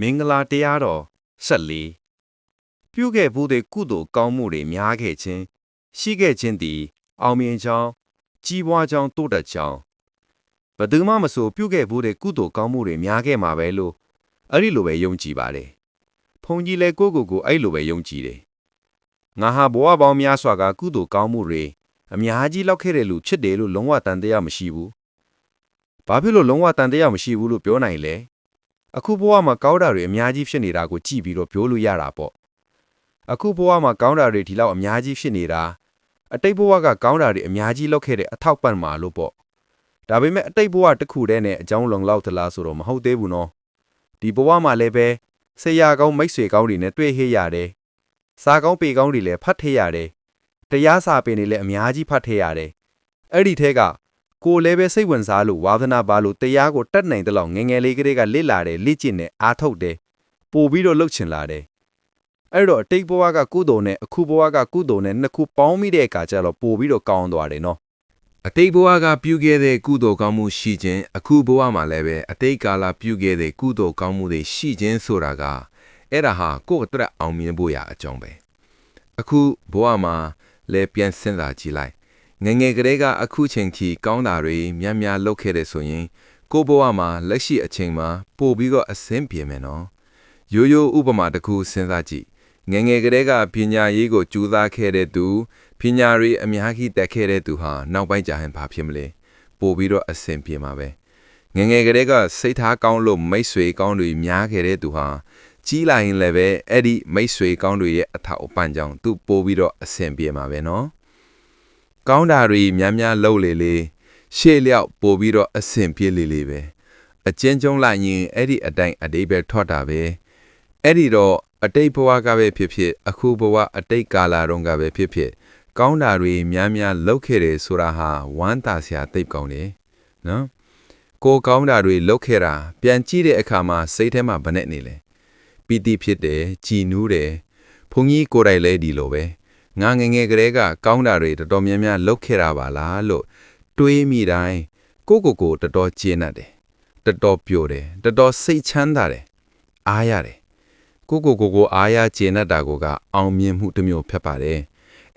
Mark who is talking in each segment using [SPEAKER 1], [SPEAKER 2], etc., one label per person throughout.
[SPEAKER 1] မင်္ဂလာတရားတော်14ပြုခဲ့ဘူးတဲ့ကုသိုလ်ကောင်းမှုတွေများခဲ့ခြင်းရှိခဲ့ခြင်းသည် အောင်မြင်ကြောင်းကြီးပွားကြောင်းတိုးတက်ကြောင်းဘယ်သူမှမဆိုပြုခဲ့ဘူးတဲ့ကုသိုလ်ကောင်းမှုတွေများခဲ့မှာပဲလို့အဲ့ဒီလိုပဲယုံကြည်ပါတယ်ဖုန်ကြီးလည်းကိုယ့်ကိုယ်ကိုအဲ့လိုပဲယုံကြည်တယ်ငါဟာဘဝပေါင်းများစွာကကုသိုလ်ကောင်းမှုတွေအများကြီးလောက်ခဲ့တဲ့လူဖြစ်တယ်လို့လုံးဝတန်တရားမရှိဘူးဘာဖြစ်လို့လုံးဝတန်တရားမရှိဘူးလို့ပြောနိုင်လဲ အခုဘဝမှာကောင်းတာတွေအများကြီးဖြစ်နေတာကိုကြည့်ပြီးတော့ပြောလို့ရတာပေါ့အခုဘဝမှာကောင်းတာတွေဒီလောက်အများကြီးဖြစ်နေတာအတိတ်ဘဝကကောင်းတာတွေအများကြီးလုပ်ခဲ့တဲ့အထောက်ပံ့မှာလို့ပေါ့ဒါပေမဲ့အတိတ်ဘဝတစ်ခုတည်းနဲ့အကြောင်းလုံလောက်သလားဆိုတော့မဟုတ်သေးဘူးနော်ဒီဘဝမှာလည်းပဲဆရာကောင်းမိတ်ဆွေကောင်းတွေနဲ့တွေ့ဟေ့ရတယ်စားကောင်းပေကောင်းတွေလည်းဖတ်ထည့်ရတယ်တရားစာပေတွေလည်းအများကြီးဖတ်ထည့်ရတယ်အဲ့ဒီထဲက ကိုယ်လည်းပဲစိတ်ဝင်စားလို့ဝါသနာပါလို့တရားကိုတတ်နိုင်တဲ့လောက်ငယ်ငယ်လေးကလေးကလစ်လာတယ်လေ့ကျင့်တယ်အားထုတ်တယ်ပို့ပြီးတော့လှုပ်ချင်လာတယ်အဲ့တော့အတိတ်ဘဝကကုသိုလ်နဲ့အခုဘဝကကုသိုလ်နဲ့နှစ်ခုပေါင်းမိတဲ့အခါကျတော့ပို့ပြီးတော့ကောင်းသွားတယ်နော်
[SPEAKER 2] အတိတ်ဘဝကပြုခဲ့တဲ့ကုသိုလ်ကောင်းမှုရှိခြင်းအခုဘဝမှာလည်းပဲအတိတ်ကာလပြုခဲ့တဲ့ကုသိုလ်ကောင်းမှုတွေရှိခြင်းဆိုတာကအဲ့ဒါဟာကိုယ့်အတွက်အောင်မြင်ဖို့ရအကြောင်းပဲအခုဘဝမှာလည်းပြန်စဉ်းစားကြည့်လိုက် ငယ်ငယ်ကလေးကအခုချိန်ထိကောင်းတာတွေများများလုပ်ခဲ့တဲ့ဆိုရင် ကိုယ့်ဘဝမှာလက်ရှိအချိန်မှာပို့ပြီးတော့အဆင်ပြေမယ်နော်ရိုးရိုးဥပမာတစ်ခုစဉ်းစားကြည့်ငယ်ငယ်ကလေးကပညာရေးကိုကြိုးစားခဲ့တဲ့သူပညာရေးအများကြီးတက်ခဲ့တဲ့သူဟာနောက်ပိုင်းကျရင်ဘာဖြစ်မလဲပို့ပြီးတော့အဆင်ပြေမှာပဲငယ်ငယ်ကလေးကစိတ်ထားကောင်းလို့မိတ်ဆွေကောင်းတွေများခဲ့တဲ့သူဟာကြီးလာရင်လည်းပဲအဲ့ဒီမိတ်ဆွေကောင်းတွေရဲ့အထောက်အပံ့ကြောင့်သူပို့ပြီးတော့အဆင်ပြေမှာပဲနော် ကောင်းတာတွေများများလုပ်လေလေရှေ့လျောက်ပို့ပြီးတော့အဆင်ပြေလေလေပဲအကျဉ်းချုံးလိုက်ရင်အဲ့ဒီအတိုင်းအတိတ်ပဲထွက်တာပဲအဲ့ဒီတော့အတိတ်ဘဝကပဲဖြစ်ဖြစ် အခုဘဝအတိတ်ကာလတုန်းကပဲဖြစ်ဖြစ် ကောင်းတာတွေများများလုပ်ခဲ့တယ်ဆိုတာဟာဝမ်းသာစရာသိပ်ကောင်းတယ်နော်ကိုကောင်းတာတွေလုပ်ခဲ့တာပြန်ကြည့်တဲ့အခါမှာစိတ်ထဲမှာဘနဲ့နေလဲပီတိဖြစ်တယ်ကြည်နူးတယ်ဘုန်းကြီးကိုယ်တိုင်လည်းဒီလိုပဲ ငါငယ်ငယ်ကလေးကကောင်းတာတွေတော်တော်များများလုပ်ခဲ့တာပါလားလို့တွေးမိတိုင်းကိုကိုကိုတော်တော်ကျေနပ်တယ်တော်တော်ပျော်တယ်တော်တော်စိတ်ချမ်းသာတယ်အားရတယ်ကိုကိုကိုကိုအားရကျေနပ်တာကိုကအောင်မြင်မှုတစ်မျိုးဖြစ်ပါတယ်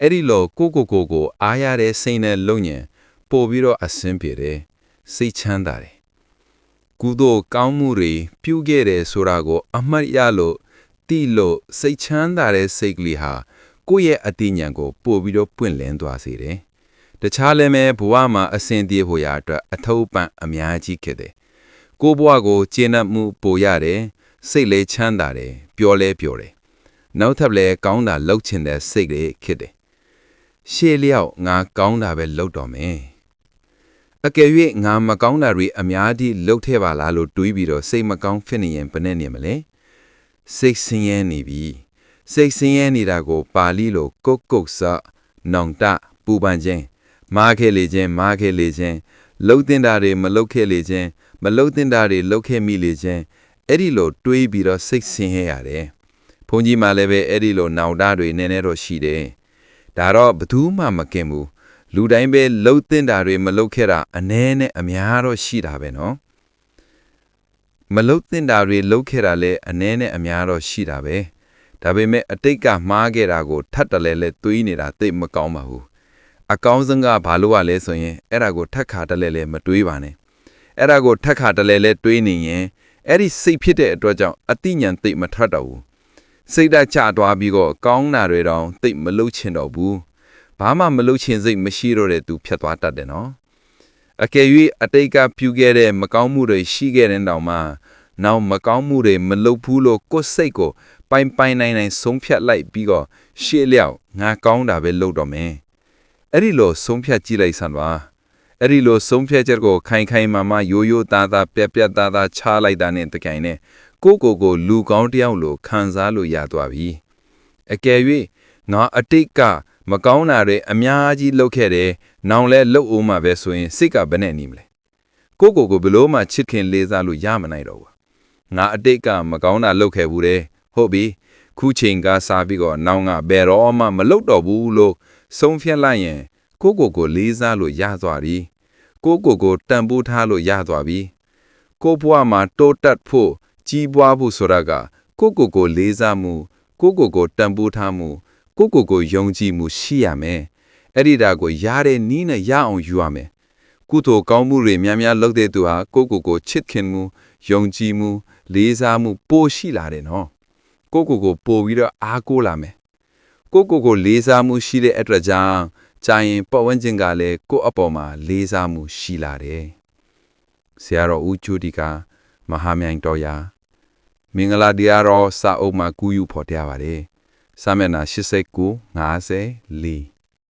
[SPEAKER 2] အဲ့ဒီလိုကိုကိုကိုကိုအားရတဲ့စိတ်နဲ့လုံညင်ပို့ပြီးတော့အဆင်ပြေတယ်စိတ်ချမ်းသာတယ်ကုသိုလ်ကောင်းမှုတွေပြုခဲ့တယ်ဆိုတာကို အမှတ်ရလို့တိလို့စိတ်ချမ်းသာတဲ့စိတ်ကလေးဟာ ကိုယ့်ရဲ့အတိညာဉ်ကိုပို့ပြီးတော့ပွင့်လင်းသွားစေတယ်။တခြားလည်းပဲဘဝမှာအဆင်ပြေဖို့ရာအတွက်အထောက်ပံ့အများကြီးခဲ့တယ်။ကိုယ့်ဘဝကိုကျေနပ်မှုပိုရတယ်။စိတ်လည်းချမ်းသာတယ်။ပျော်လဲပျော်တယ်။နောက်ထပ်လည်းကောင်းတာလှုပ်ချင်တဲ့စိတ်တွေဖြစ်တယ်။ရှေ့လျောက်ငါကောင်းတာပဲလှုပ်တော်မယ်။အကယ်၍ငါမကောင်းတာတွေအများကြီးလှုပ်ထဲပါလားလို့တွေးပြီးတော့စိတ်မကောင်းဖြစ်နေရင်ဘယ်နဲ့နေမလဲ။စိတ်ဆင်းရဲနေပြီ။ စိတ်ဆင်းရဲနေတာကိုပါဠိလိုကုတ်ကုတ်ဆနောင်တပူပန်ခြင်းမားခဲ့လေခြင်းမားခဲ့လေခြင်းလှုပ်တင်တာတွေမလှုပ်ခဲ့လေခြင်းမလှုပ်တင်တာတွေလှုပ်ခဲ့မိလေခြင်းအဲ့ဒီလိုတွေးပြီးတော့စိတ်ဆင်းရဲရတယ်ဘုန်းကြီးမှလည်းပဲအဲ့ဒီလိုနောင်တတွေနည်းနည်းတော့ရှိတယ်ဒါတော့ဘယ်သူမှမကင်ဘူးလူတိုင်းပဲလှုပ်တင်တာတွေမလှုပ်ခဲ့တာအ ਨੇ နဲ့အများတော့ရှိတာပဲနော်မလှုပ်တင်တာတွေလှုပ်ခဲ့တာလည်းအ ਨੇ နဲ့အများတော့ရှိတာပဲ ဒါပေမဲ့အတိတ်ကမှားခဲ့တာကိုထပ်တလဲလဲတွေးနေတာသိမကောင်းပါဘူးအကောင်းဆုံးကဘာလို့ ਆ လဲဆိုရင်အဲ့ဒါကိုထက်ခါတလဲလဲမတွေးပါနဲ့အဲ့ဒါကိုထက်ခါတလဲလဲတွေးနေရင်အဲ့ဒီစိတ်ဖြစ်တဲ့အတွက်ကြောင့်အတိညာသိမထွက်တော့ဘူးစိတ်ဓာတ်ချသွားပြီးတော့ကောင်းတာတွေတောင်သိမလုချင်တော့ဘူးဘာမှမလုချင်စိတ်မရှိတော့တဲ့သူဖြတ်သွားတတ်တယ်နော်အကယ်၍အတိတ်ကပြုခဲ့တဲ့မကောင်းမှုတွေရှိခဲ့တဲ့တောင်မှ နောက်မကောင်းမှုတွေမလုပ်ဘူးလို့ကိုယ်စိတ်ကိုပိုင်ပိုင်နိုင်နိုင်ဆုံးဖြတ်လိုက်ပြီးတော့ရှေ့လျောက်ငါကောင်းတာပဲလုပ်တော့မယ်အဲ့ဒီလိုဆုံးဖြတ်ကြည့်လိုက်စမ်းပါအဲ့ဒီလိုဆုံးဖြတ်ချက်ကိုခိုင်ခိုင်မာမာရိုးရိုးသားသားပြက်ပြက်သားသားချလိုက်တာနဲ့တကြိုင်နဲ့ကိုကိုကိုလူကောင်းတယောက်လိုခံစားလို့ရသွားပြီအကယ်၍ငါအတိတ်ကမကောင်းတာတွေအများကြီးလုပ်ခဲ့တယ်။နောင်လဲလှုပ်အောင်မှာပဲဆိုရင်စိတ်ကဘယ်နဲ့နေမလဲ။ကိုကိုကိုဘလို့မှချစ်ခင်လေးစားလို့ရမနိုင်တော့ဘူး။ ငါအတိတ်ကမကောင်းတာလုပ်ခဲ့ဘူးတဲ့ဟုတ်ပြီခုချိန်ကစားပြီးတော့နောင်ကဘယ်တော့မှမလုပ်တော့ဘူးလို့ဆုံးဖြတ်လိုက်ရင်ကိုကိုကိုလေးစားလို့ရသွားပြီကိုကိုကိုတန်ဖိုးထားလို့ရသွားပြီကိုဘွားမှာတိုးတက်ဖို့ကြီးပွားဖို့ဆိုတာကကိုယ့်ကိုယ်ကိုလေးစားမှုကိုယ့်ကိုယ်ကိုတန်ဖိုးထားမှုကိုယ့်ကိုယ်ကိုယုံကြည်မှုရှိရမယ်အဲ့ဒီဒါကိုရတဲ့နီးနဲ့ရအောင်ယူရမယ်ကုသိုလ်ကောင်းမှုတွေများများလုပ်တဲ့သူဟာကိုယ့်ကိုယ်ကိုချစ်ခင်မှု ယုံကြည်မှု လေးစားမှုပိုရှိလာတယ်နော်ကိုယ့်ကိုယ်ကိုပို့ပြီးတော့အားကိုးလာမယ်ကိုယ့်ကိုယ်ကိုလေးစားမှုရှိတဲ့အတွက်ကြောင့်ကြာရင်ပတ်ဝန်းကျင်ကလည်းကိုယ့်အပေါ်မှာလေးစားမှုရှိလာတယ်။ဆရာတော်ဦးကျူဒီကမဟာမြိုင်တော်ရာမင်္ဂလာတရားတော်စာအုပ်မှာကူးယူဖော်ပြပါတယ်။စာမျက်နှာ89 54